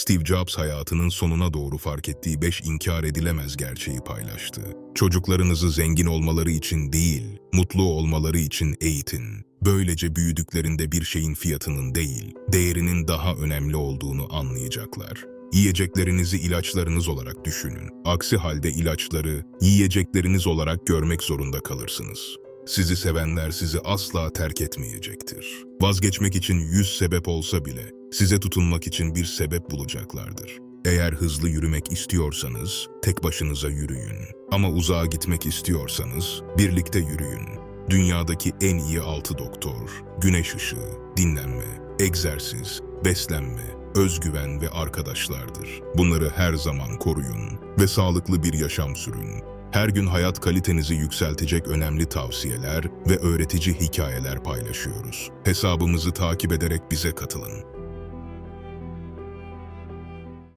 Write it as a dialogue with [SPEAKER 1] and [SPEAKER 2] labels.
[SPEAKER 1] Steve Jobs hayatının sonuna doğru fark ettiği beş inkar edilemez gerçeği paylaştı. Çocuklarınızı zengin olmaları için değil, mutlu olmaları için eğitin. Böylece büyüdüklerinde bir şeyin fiyatının değil, değerinin daha önemli olduğunu anlayacaklar. Yiyeceklerinizi ilaçlarınız olarak düşünün. Aksi halde ilaçları yiyecekleriniz olarak görmek zorunda kalırsınız. Sizi sevenler sizi asla terk etmeyecektir. Vazgeçmek için yüz sebep olsa bile size tutunmak için bir sebep bulacaklardır. Eğer hızlı yürümek istiyorsanız tek başınıza yürüyün. Ama uzağa gitmek istiyorsanız birlikte yürüyün. Dünyadaki en iyi altı doktor, güneş ışığı, dinlenme, egzersiz, beslenme, özgüven ve arkadaşlardır. Bunları her zaman koruyun ve sağlıklı bir yaşam sürün. Her gün hayat kalitenizi yükseltecek önemli tavsiyeler ve öğretici hikayeler paylaşıyoruz. Hesabımızı takip ederek bize katılın.